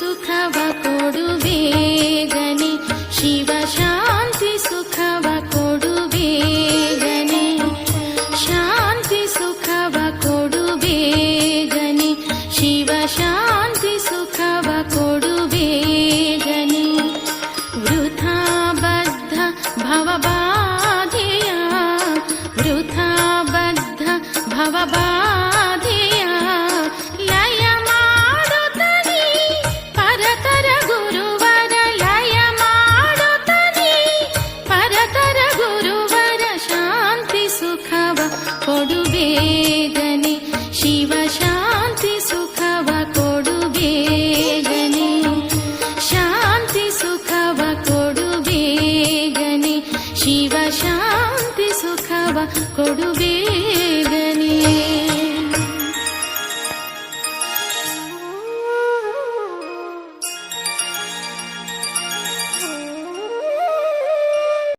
सुखव वकोडु बेगनी शिव शान्ति सुखव वकोडु बेगनी शान्ति सुखव बकोडु बेगनि शिव शान्ति सुखव बकोडु बेगनी वृथा बद्ध भ वृथा बद्ध भवा ಸುಖವ ಕೊಡು ಬೇಗನೆ. ಶಿವ ಶಾಂತಿ ಸುಖವ ಕೊಡು ಬೇಗನೆ. ಶಾಂತಿ ಸುಖವ ಕೊಡು ಬೇಗನೆ. ಶಿವ ಶಾಂತಿ ಸುಖವ ಕೊಡು ಬೇಗನೆ.